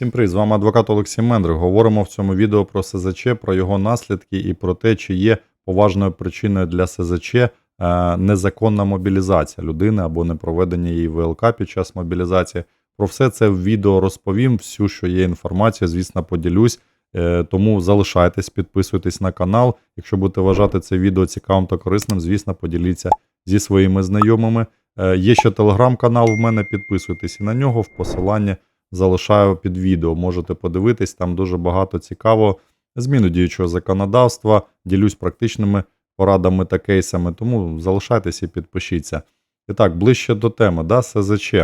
Всім привіт, з вами адвокат Олексій Мендрик. Говоримо в цьому відео про СЗЧ, про його наслідки і про те, чи є поважною причиною для СЗЧ е, незаконна мобілізація людини або непроведення її ВЛК під час мобілізації. Про все це в відео розповім. Всю, що є інформація, звісно, поділюсь. Е, Тому залишайтесь, підписуйтесь на канал. Якщо будете вважати це відео цікавим та корисним, звісно, поділіться зі своїми знайомими. Е, Є ще телеграм-канал в мене, підписуйтесь і на нього в посиланні залишаю під відео. Можете подивитись, там дуже багато цікавого. Зміну діючого законодавства, ділюсь практичними порадами та кейсами, тому залишайтесь і підпишіться. І так, ближче до теми, да, СЗЧ.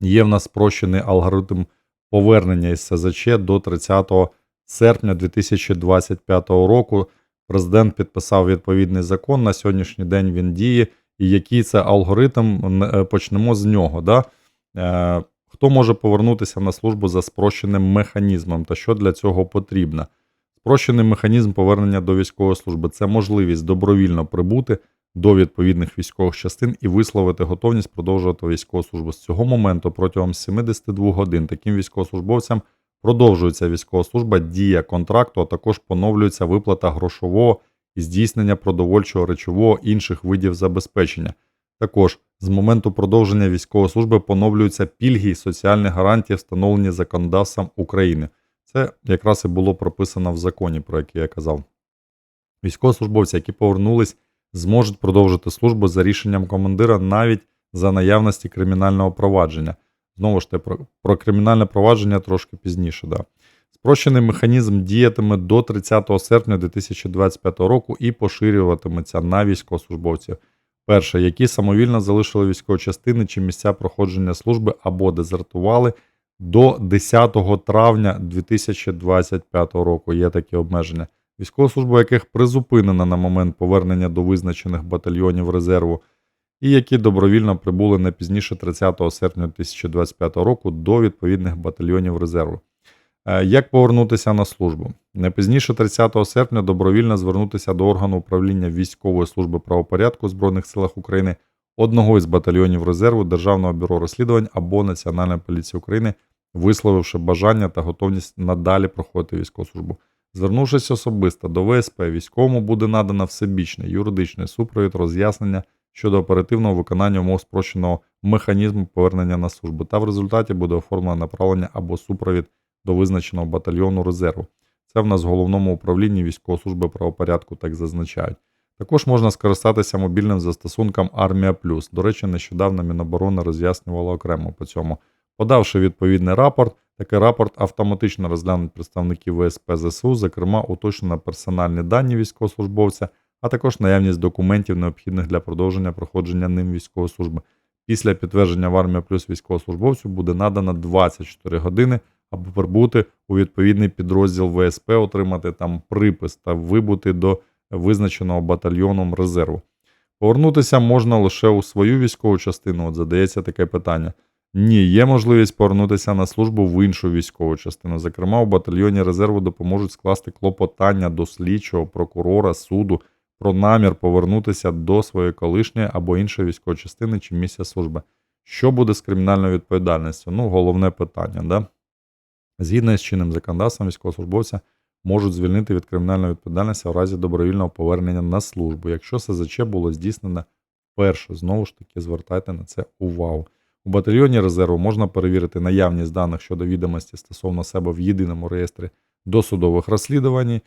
Є в нас спрощений алгоритм повернення із СЗЧ до 30 серпня 2025 року. Президент підписав відповідний закон. На сьогоднішній день він діє. І який це алгоритм, е, почнемо з нього. Да? Хто може повернутися на службу за спрощеним механізмом та що для цього потрібно? Спрощений механізм повернення до військової служби це можливість добровільно прибути до відповідних військових частин і висловити готовність продовжувати військову службу. З цього моменту протягом 72 годин таким військовослужбовцям продовжується військова служба, дія контракту, а також поновлюється виплата грошового і здійснення продовольчого речового інших видів забезпечення. Також з моменту продовження військової служби поновлюються пільги і соціальні гарантії, встановлені законодавством України. Це якраз і було прописано в законі, про який я казав. Військовослужбовці, які повернулись, зможуть продовжити службу за рішенням командира навіть за наявності кримінального провадження. Знову ж таки, про, про кримінальне провадження трошки пізніше. Да. Спрощений механізм діятиме до 30 серпня 2025 року і поширюватиметься на військовослужбовців. Перше, які самовільно залишили військові частини чи місця проходження служби або дезертували до 10 травня 2025 року. Є такі обмеження. Військова служба яких призупинена на момент повернення до визначених батальйонів резерву, і які добровільно прибули не пізніше 30 серпня 2025 року до відповідних батальйонів резерву. Е, Як повернутися на службу? Не пізніше 30 серпня добровільно звернутися до органу управління військової служби правопорядку в Збройних силах України, одного із батальйонів резерву Державного бюро розслідувань або Національної поліції України, висловивши бажання та готовність надалі проходити військову службу. Звернувшись особисто до ВСП, військовому буде надано всебічний юридичний супровід роз'яснення щодо оперативного виконання умов спрощеного механізму повернення на службу, та в результаті буде оформлено направлення або супровід до визначеного батальйону резерву. Це в нас в головному управлінні військової служби правопорядку так зазначають. Також можна скористатися мобільним застосунком Армія Плюс. До речі, нещодавно Міноборони роз'яснювала окремо по цьому. Подавши відповідний рапорт, такий рапорт автоматично розглянуть представники ВСП ЗСУ, зокрема, уточнено персональні дані військовослужбовця, а також наявність документів, необхідних для продовження проходження ним військової служби. Після підтвердження в Армія Плюс військовослужбовцю буде надано 24 години або прибути у відповідний підрозділ ВСП, отримати там припис та вибути до визначеного батальйоном резерву. Повернутися можна лише у свою військову частину, от задається таке питання. Ні, є можливість повернутися на службу в іншу військову частину. Зокрема, у батальйоні резерву допоможуть скласти клопотання до слідчого, прокурора, суду про намір повернутися до своєї колишньої або іншої військової частини чи місця служби. Що буде з кримінальною відповідальністю? Ну, головне питання, да? Згідно з чинним законодавством, військовослужбовця можуть звільнити від кримінальної відповідальності в разі добровільного повернення на службу, якщо СЗЧ було здійснено вперше. Знову ж таки, звертайте на це увагу. У батальйоні резерву можна перевірити наявність даних щодо відомості стосовно себе в єдиному реєстрі досудових розслідувань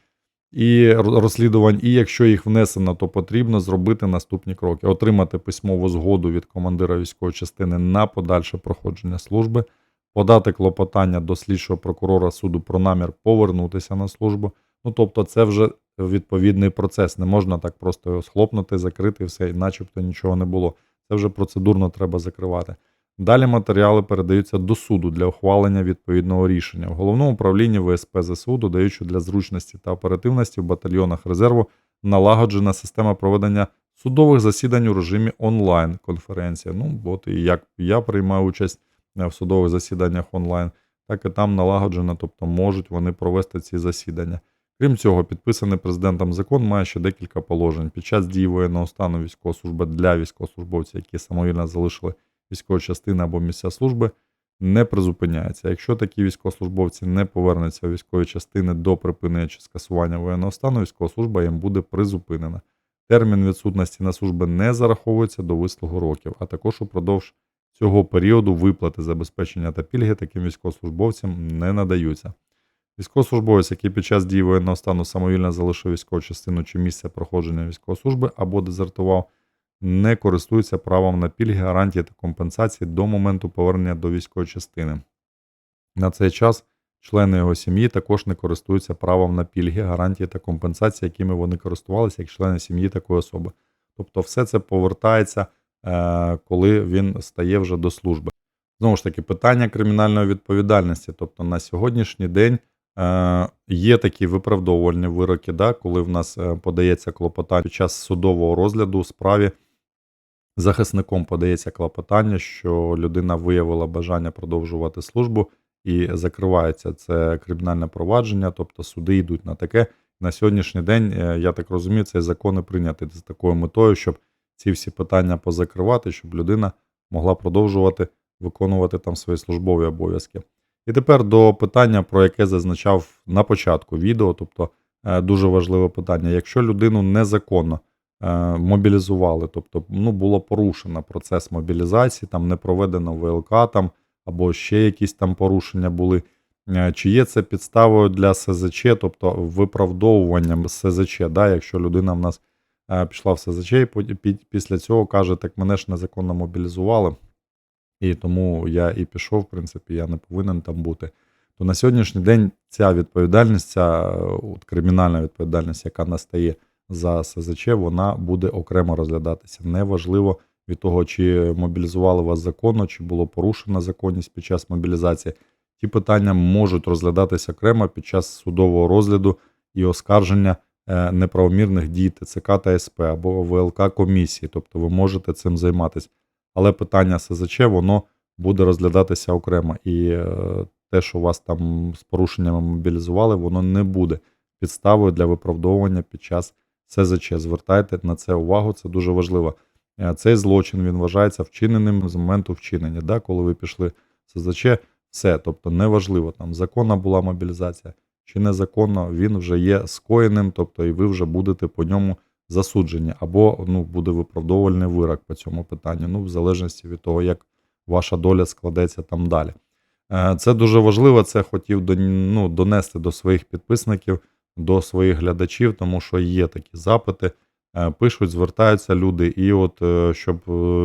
і розслідувань, і якщо їх внесено, то потрібно зробити наступні кроки: отримати письмову згоду від командира військової частини на подальше проходження служби, подати клопотання до слідчого прокурора суду про намір повернутися на службу. Ну тобто, це вже відповідний процес. Не можна так просто його схлопнути, закрити все, і начебто нічого не було. Це вже процедурно треба закривати. Далі матеріали передаються до суду для ухвалення відповідного рішення. В головному управлінні ВСП ЗСУ що для зручності та оперативності в батальйонах резерву налагоджена система проведення судових засідань у режимі онлайн-конференція. Ну, от і як я приймаю участь в судових засіданнях онлайн, так і там налагоджено, тобто можуть вони провести ці засідання. Крім цього, підписаний президентом закон має ще декілька положень. Під час дії воєнного стану військова служба для військовослужбовців, які самовільно залишили військові частини або місця служби, не призупиняється. Якщо такі військовослужбовці не повернуться у військові частини до припинення чи скасування воєнного стану, військова служба їм буде призупинена. Термін відсутності на служби не зараховується до вислугу років, а також упродовж цього періоду виплати забезпечення та пільги таким військовослужбовцям не надаються. Військовослужбовець, який під час дії воєнного стану самовільно залишив військову частину чи місце проходження військової служби або дезертував, не користується правом на пільги, гарантії та компенсації до моменту повернення до військової частини. На цей час члени його сім'ї також не користуються правом на пільги, гарантії та компенсації, якими вони користувалися як члени сім'ї такої особи. Тобто, все це повертається, коли він стає вже до служби. Знову ж таки, питання кримінальної відповідальності. Тобто на сьогоднішній день е, є такі виправдовувальні вироки, да, коли в нас е, подається клопотання під час судового розгляду у справі. Захисником подається клопотання, що людина виявила бажання продовжувати службу і закривається це кримінальне провадження, тобто суди йдуть на таке. На сьогоднішній день, е, я так розумію, цей закон і прийнятий з такою метою, щоб ці всі питання позакривати, щоб людина могла продовжувати виконувати там свої службові обов'язки. І тепер до питання, про яке зазначав на початку відео, тобто е, дуже важливе питання. Якщо людину незаконно е, мобілізували, тобто ну, було порушено процес мобілізації, там не проведено ВЛК там, або ще якісь там порушення були. Е, Чи є це підставою для СЗЧ, тобто виправдовуванням СЗЧ, да, якщо людина в нас пішла в СЗЧ і після цього каже, так мене ж незаконно мобілізували, і тому я і пішов, в принципі, я не повинен там бути. То на сьогоднішній день ця відповідальність, ця е, от, кримінальна відповідальність, яка настає за СЗЧ, вона буде окремо розглядатися. Неважливо від того, чи мобілізували вас законно, чи було порушена законність під час мобілізації. Ті питання можуть розглядатися окремо під час судового розгляду і оскарження е, неправомірних дій ТЦК та СП або ВЛК комісії. Тобто ви можете цим займатися. Але питання СЗЧ воно буде розглядатися окремо. І е, те, що вас там з порушеннями мобілізували, воно не буде підставою для виправдовування під час СЗЧ. Звертайте на це увагу, це дуже важливо. Е, Цей злочин він вважається вчиненим з моменту вчинення. Да? Коли ви пішли в СЗЧ, все. Тобто неважливо, там законна була мобілізація чи незаконно, він вже є скоєним, тобто і ви вже будете по ньому засуджені, або ну, буде виправдовувальний вирок по цьому питанню, ну, в залежності від того, як ваша доля складеться там далі. Е, Це дуже важливо, це хотів ну, донести до своїх підписників, до своїх глядачів, тому що є такі запити, е, пишуть, звертаються люди, і от е, щоб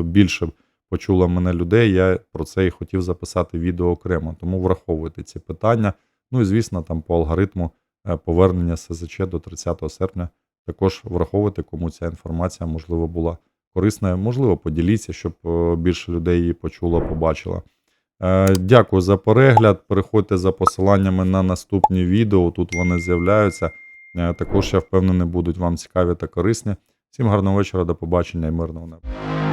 більше почуло мене людей, я про це і хотів записати відео окремо. Тому враховуйте ці питання. Ну і звісно, там по алгоритму е, повернення СЗЧ до 30 серпня також враховуйте, кому ця інформація можливо була корисна. Можливо, поділіться, щоб е, більше людей її почуло, побачило. Е, Дякую за перегляд. Переходьте за посиланнями на наступні відео. Тут вони з'являються. Також я впевнений, будуть вам цікаві та корисні. Всім гарного вечора, до побачення і мирного неба.